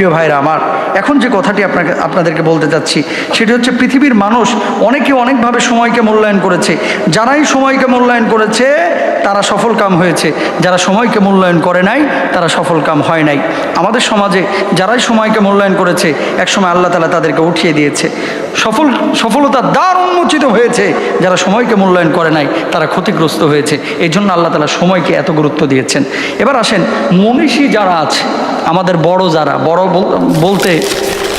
প্রিয় ভাইরা আমার, এখন যে কথাটি আপনাকে, আপনাদেরকে বলতে চাচ্ছি, সেটি হচ্ছে পৃথিবীর মানুষ অনেকে অনেকভাবে সময়কে মূল্যায়ন করেছে। যারাই সময়কে মূল্যায়ন করেছে, তারা সফল কাম হয়েছে। যারা সময়কে মূল্যায়ন করে নাই, তারা সফল কাম হয় নাই। আমাদের সমাজে যারাই সময়কে মূল্যায়ন করেছে, একসময় আল্লাহ তালা তাদেরকে উঠিয়ে দিয়েছে। সফল সফলতার দ্বার উন্মোচিত হয়েছে, যারা সময়কে মূল্যায়ন করে নাই, তারা ক্ষতিগ্রস্ত হয়েছে। এই জন্য আল্লাহ তালা সময়কে এত গুরুত্ব দিয়েছেন। এবার আসেন, মনীষী যারা আছে, আমাদের বড় যারা, বড় বলতে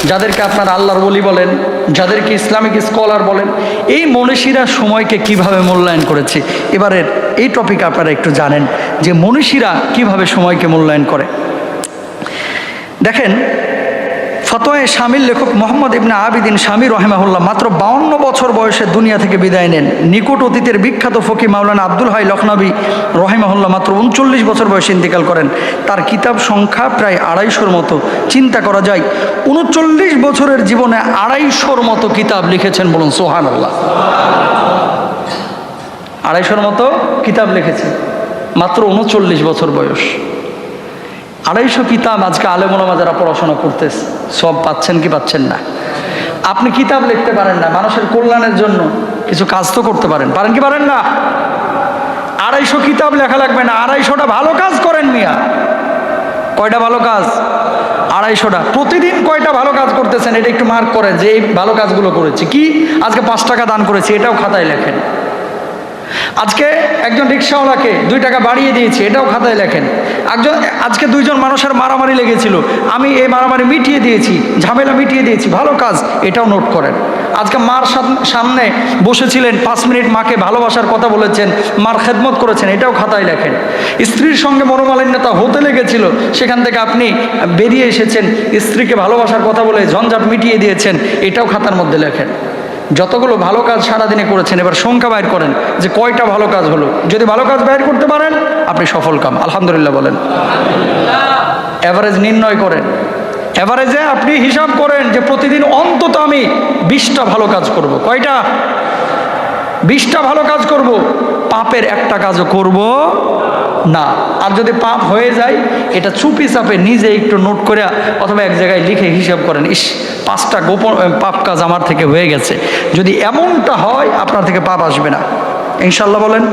যাদেরকে আপনার আল্লাহর বলি বলেন, যাদেরকে ইসলামিক স্কলার বলেন, এই মনীষীরা সময়কে কীভাবে মূল্যায়ন করেছে? এবারের এই টপিক আপনারা একটু জানেন যে মনীষীরা কীভাবে সময়কে মূল্যায়ন করে। দেখেন ফতোয়ে শামিল লেখক মোহাম্মদ ইবনে আবিদিন স্বামী রহেমাহুল্লাহ মাত্র বাউন্ন বছর বয়সে দুনিয়া থেকে বিদায় নেন। নিকট অতীতের বিখ্যাত ফকি মাওলানা আব্দুল হাই লখনবী রহেমাহুল্লাহ মাত্র উনচল্লিশ বছর বয়সে ইন্তেকাল করেন। তার কিতাব সংখ্যা প্রায় আড়াইশোর মতো। চিন্তা করা যায়, উনচল্লিশ বছরের জীবনে আড়াইশোর মতো কিতাব লিখেছেন বলুন সোহান আল্লাহ আড়াইশোর মতো কিতাব লিখেছেন, মাত্র উনচল্লিশ বছর বয়স। আড়াইশো কিতাব আজকে আলেমোলামা যারা পড়াশোনা করতেছে, সব পাচ্ছেন কি পাচ্ছেন না? আপনি কিতাব লিখতে পারেন না, মানুষের কল্যাণের জন্য কিছু কাজ তো করতে পারেন। পারেন কি পারেন না? আড়াইশো কিতাব লেখা লাগবে না, আড়াইশোটা ভালো কাজ করেন মিয়া। কয়টা ভালো কাজ? আড়াইশোটা। প্রতিদিন কয়টা ভালো কাজ করতেছেন, এটা একটু মার্ক করেন যে এই ভালো কাজগুলো করেছি। কি? আজকে পাঁচ টাকা দান করেছি, এটাও খাতায় লেখেন। আজকে একজন রিক্সাওয়ালাকে দুই টাকা বাড়িয়ে দিয়েছি, এটাও খাতায় লেখেন। একজন, আজকে দুইজন মানুষের মারামারি লেগেছিল, আমি এই মারামারি মিটিয়ে দিয়েছি, ঝামেলা মিটিয়ে দিয়েছি, ভালো কাজ, এটাও নোট করেন। আজকে মার সাম- সামনে বসেছিলেন, পাঁচ মিনিট মাকে ভালোবাসার কথা বলেছেন, মার খেদমত করেছেন, এটাও খাতায় লেখেন। স্ত্রীর সঙ্গে মনোমালিন্যতা হতে লেগেছিল, সেখান থেকে আপনি বেরিয়ে এসেছেন, স্ত্রীকে ভালোবাসার কথা বলে ঝঞ্ঝাট মিটিয়ে দিয়েছেন, এটাও খাতার মধ্যে লেখেন। যতগুলো ভালো কাজ সারাদিনে করেছেন, এবার সংখ্যা বাইর করেন যে কয়টা ভালো কাজ হলো। যদি ভালো কাজ বাইর করতে পারেন, আপনি সফল কাম। আলহামদুলিল্লাহ বলেন। অ্যাভারেজ নির্ণয় করেন। অ্যাভারেজে আপনি হিসাব করেন যে প্রতিদিন অন্তত আমি বিশটা ভালো কাজ করব। কয়টা? বিশটা ভালো কাজ করব। পাপের একটা কাজও করব? না। আর যদি পাপ হয়ে যায়, এটা চুপি চাপে নিজে একটু নোট করে অথবা এক জায়গায় লিখে হিসাব করেন, ইস, পাঁচটা গোপন পাপ কাজ আমার থেকে হয়ে গেছে। যদি এমনটা হয়, আপনার থেকে পাপ আসবে না। ইনশাল্লাহ বলেন।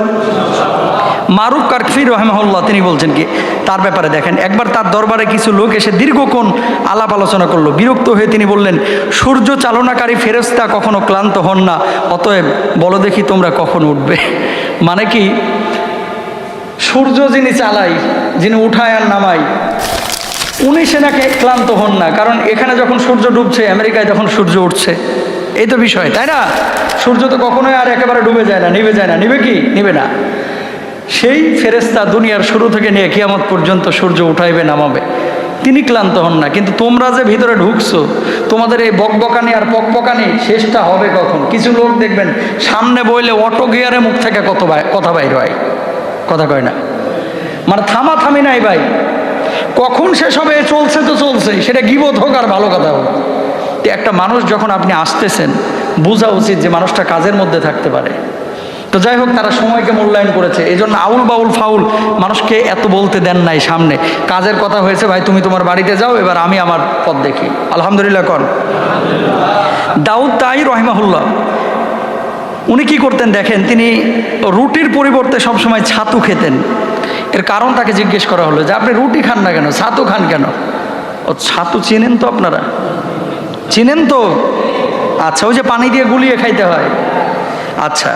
মারুফ কারফি রহমহল্লা তিনি বলছেন কি, তার ব্যাপারে দেখেন, একবার তার দরবারে কিছু লোক এসে দীর্ঘক্ষণ আলাপ আলোচনা করল। বিরক্ত হয়ে তিনি বললেন, সূর্য চালনাকারী ফেরস্তা কখনো ক্লান্ত হন না, অতএব বলো দেখি তোমরা কখন উঠবে? মানে কি? সূর্য যিনি চালাই, যিনি উঠায় আর নামাই উনি সেনাকে ক্লান্ত হন না। কারণ এখানে যখন সূর্য ডুবছে, আমেরিকায় যখন সূর্য উঠছে। এই তো বিষয়, তাই না? সূর্য তো কখনোই আর একেবারে ডুবে যায় না নিবে যায় না। নিবে কি? নিবে না। সেই ফেরেস্তা দুনিয়ার শুরু থেকে নিয়ে কিয়ামত পর্যন্ত সূর্য উঠাইবে, নামাবে। তিনি ক্লান্ত হন না, কিন্তু তোমরা যে ভিতরে ঢুকছো, তোমাদের এই বকবকানি আর পকপকানি শেষটা হবে কখন? কিছু লোক দেখবেন, সামনে বইলে অটো গিয়ারে মুখ থেকে কত কথা বাইর হয়। কথা কয় না? মানে থামা থামি নাই ভাই। কখন শেষ হবে? চলছে তো চলছে সেটা গিবোধ হোক আর ভালো কথা হোক। একটা মানুষ যখন আপনি আসতেছেন, বোঝা উচিত যে মানুষটা কাজের মধ্যে থাকতে পারে। তো যাই হোক, তারা সময়কে মূল্যায়ন করেছে। এই জন্য আউল বাউল ফাউল মানুষকে এত বলতে দেন নাই সামনে। কাজের কথা হয়েছে, ভাই, তুমি তোমার বাড়িতে যাও, এবার আমি আমার পথ দেখি। আলহামদুলিল্লাহ কর দাউদ তাই রহিমাহুল্লাহ, উনি কি করতেন দেখেন, তিনি রুটির পরিবর্তে সবসময় ছাতু খেতেন। এর কারণ তাকে জিজ্ঞেস করা হলো যে, আপনি রুটি খান না কেন? ছাতু খান কেন? ও, ছাতু চিনেন তো আপনারা? চিনেন তো? আচ্ছা ওই যে পানি দিয়ে গুলিয়ে খাইতে হয়। আচ্ছা।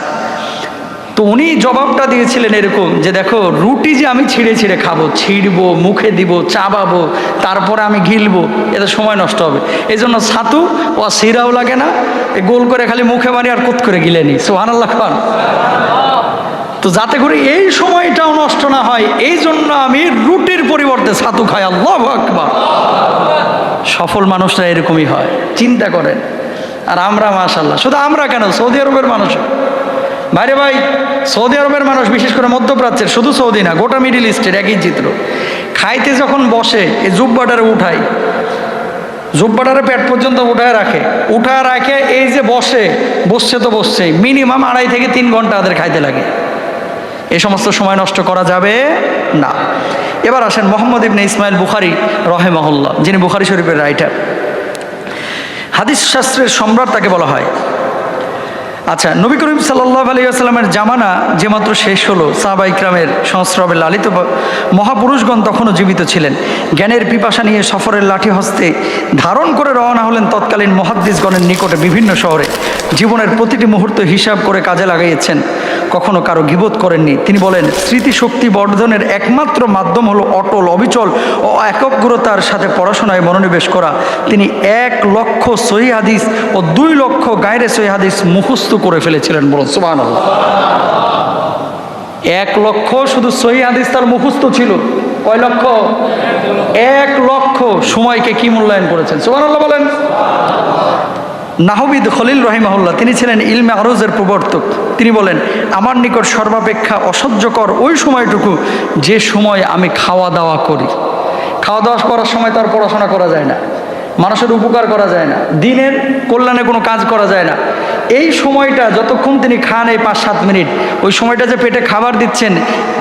তো উনি জবাবটা দিয়েছিলেন এরকম যে দেখো, রুটি যে আমি ছিঁড়ে ছিঁড়ে খাব, ছিঁড়বো, মুখে দিব, চাবাবো, তারপরে আমি গিলবো, এতে সময় নষ্ট হবে। এই জন্য ছাতু ও সিরাও লাগে না গোল করে খালি মুখে মারি আর কুত করে গিলে নি সোহান আল্লাহ খান। তো যাতে করে এই সময়টাও নষ্ট না হয় এই জন্য আমি রুটির পরিবর্তে ছাতু খাই, আল্লাহ আকবার। সফল মানুষরা এরকমই হয়, চিন্তা করেন। আর আমরা মাশাল্লাহ শুধু আমরা কেন, সৌদি আরবের মানুষ ভাইরে ভাই সৌদি আরবের মানুষ, বিশেষ করে মধ্যপ্রাচ্যের, শুধু সৌদি না, গোটা মিডিল ইস্টের একই চিত্র। খাইতে যখন বসে এই জুব্বাটারে উঠাই জুব্বাটারে পেট পর্যন্ত উঠায় রাখে। উঠায় রাখে, এই যে বসে, বসছে তো বসছে মিনিমাম আড়াই থেকে তিন ঘণ্টা তাদের খাইতে লাগে। এ সমস্ত সময় নষ্ট করা যাবে না। এবার আসেন মোহাম্মদ ইবনে ইসমাইল বুখারি রহেমহল্লা যিনি বুখারি শরীফের রাইটার। হাদিস শাস্ত্রের সম্রাট তাকে বলা হয়। আচ্ছা নবী করিম সাল্লাহ আলী আসসালামের জামানা যে মাত্র শেষ হলো, সাহাবা ইকরামের সংস্রবে লালিত মহাপুরুষগণ তখনও জীবিত ছিলেন। জ্ঞানের পিপাসা নিয়ে সফরের লাঠি হস্তে ধারণ করে রওনা হলেন তৎকালীন মহাদ্দিসগণের নিকটে বিভিন্ন শহরে। জীবনের প্রতিটি মুহূর্ত হিসাব করে কাজে লাগাইয়েছেন কখনো কারও গিবোধ করেননি। তিনি বলেন, স্মৃতিশক্তি বর্ধনের একমাত্র মাধ্যম হলো অটল, অবিচল ও একগ্রতার সাথে পড়াশোনায় মনোনিবেশ করা। তিনি এক লক্ষ সহি হাদিস ও দুই লক্ষ গায়রে সহি হাদিস মুখস্থ করে ফেলেছিলেন বলুন সুবাহ এক লক্ষ শুধু সহি তার মুখস্থ ছিল। কয় লক্ষ? এক লক্ষ সময়কে কি মূল্যায়ন করেছেন? সুবাহ বলেন। নাহবিদ খলিল রহিমাহুল্লাহ, তিনি ছিলেন ইলমে আরজের প্রবর্তক। তিনি বলেন, আমার নিকট সর্বাপেক্ষা অসহ্যকর ওই সময়টুকু, যে সময় আমি খাওয়া দাওয়া করি। খাওয়া দাওয়া করার সময় তার পড়াশোনা করা যায় না। মানুষের উপকার করা যায় না। দিনের কল্যাণে কোনো কাজ করা যায় না। এই সময়টা যতক্ষণ তিনি খান এই পাঁচ সাত মিনিট, ওই সময়টা যে পেটে খাবার দিচ্ছেন,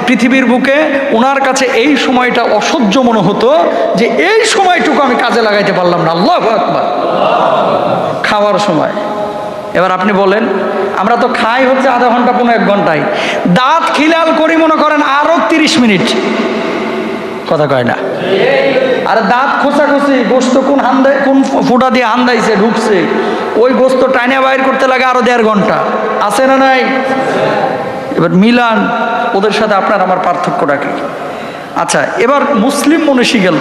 পৃথিবীর বুকে ওনার কাছে এই সময়টা অসহ্য মনে হতো যে এই সময়টুকু আমি কাজে লাগাইতে পারলাম না। আল্লাহ আকবার। খাওয়ার সময়। এবার আপনি বলেন, আমরা তো খাই হচ্ছে আধা ঘণ্টা, পনেরো এক ঘন্টায়। দাঁত খিলাল করি মনে করেন আরও তিরিশ মিনিট। কথা কয় না? আর দাঁত খোঁচাখুচি, গোস্ত কোন হান্দায়, কোন ফুটা দিয়ে হান্দাইছে, ঢুকছে, ওই গোস্ত টাইনে বাইর করতে লাগে আরও দেড় ঘণ্টা। আছে না নাই? এবার মিলান, ওদের সাথে আপনার আমার পার্থক্যটা কি? আচ্ছা এবার মুসলিম মনীষী গেল।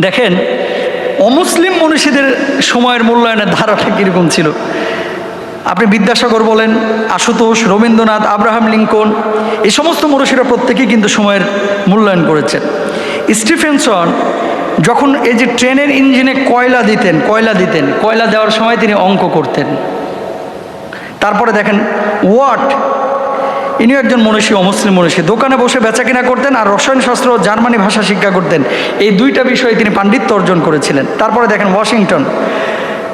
দেখেন, অমুসলিম মনীষীদের সময়ের মূল্যায়নের ধারাটা কীরকম ছিল? আপনি বিদ্যাসাগর বলেন, আশুতোষ, রবীন্দ্রনাথ, আব্রাহাম লিঙ্কন, এই সমস্ত মনীষীরা প্রত্যেকেই কিন্তু সময়ের মূল্যায়ন করেছেন। স্টিফেনসন যখন এই যে ট্রেনের ইঞ্জিনে কয়লা দিতেন কয়লা দিতেন, কয়লা দেওয়ার সময় তিনি অঙ্ক করতেন। তারপরে দেখেন ওয়াট ইনিও একজন মনীষী, অমুসলিম মনীষী। দোকানে বসে বেচা কিনা করতেন আর রসায়ন শাস্ত্র ও জার্মানি ভাষা শিক্ষা করতেন। এই দুইটা বিষয়ে তিনি পাণ্ডিত্য অর্জন করেছিলেন। তারপরে দেখেন, ওয়াশিংটন।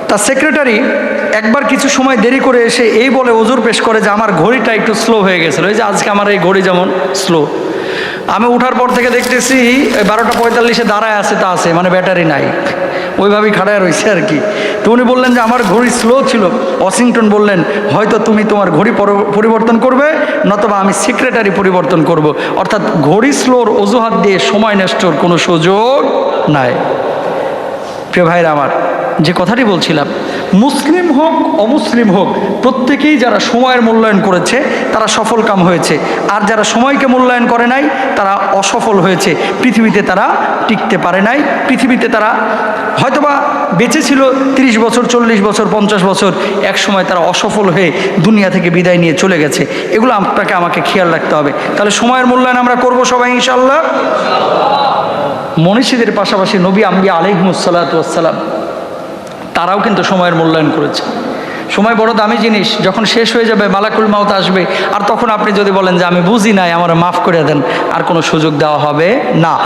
তার সেক্রেটারি একবার কিছু সময় দেরি করে এসে এই বলে ওজোর পেশ করে যে, আমার ঘড়িটা একটু স্লো হয়ে গেছিল। এই যে আজকে আমার এই ঘড়ি যেমন স্লো আমি উঠার পর থেকে দেখতেছি বারোটা পঁয়তাল্লিশে দাঁড়ায় আছে তা আছে মানে ব্যাটারি নাই। ওইভাবেই খাড়ায় রয়েছে আর কি। তো উনি বললেন যে, আমার ঘড়ি স্লো ছিল। ওয়াশিংটন বললেন, হয়তো তুমি তোমার ঘড়ি পর- পরিবর্তন করবে, নতবা আমি সেক্রেটারি পরিবর্তন করব। অর্থাৎ ঘড়ি স্লোর অজুহাত দিয়ে সময় নষ্টর কোনো সুযোগ নাই। প্রিয় ভাইরা আমার, যে কথাটি বলছিলাম মুসলিম হোক, অমুসলিম হোক, প্রত্যেকেই যারা সময়ের মূল্যায়ন করেছে, তারা সফল কাম হয়েছে। আর যারা সময়কে মূল্যায়ন করে নাই, তারা অসফল হয়েছে। পৃথিবীতে তারা টিকতে পারে নাই। পৃথিবীতে তারা হয়তোবা বেঁচে ছিল তিরিশ বছর, চল্লিশ বছর, পঞ্চাশ বছর, এক সময় তারা অসফল হয়ে দুনিয়া থেকে বিদায় নিয়ে চলে গেছে। এগুলো আপনাকে, আমাকে খেয়াল রাখতে হবে। তাহলে সময়ের মূল্যায়ন আমরা করব সবাই ইনশাল্লাহ মনীষীদের পাশাপাশি নবী আম্বি আলহিমসাল্লাতাম তারাও কিন্তু সময়ের মূল্যায়ন করেছে। সময় বড় দামি জিনিস, যখন শেষ হয়ে যাবে, মালাকুল মাউত আসবে, আর তখন আপনি যদি বলেন যে আমি বুঝি নাই, আমার মাফ করে দেন, আর কোনো সুযোগ দেওয়া হবে না।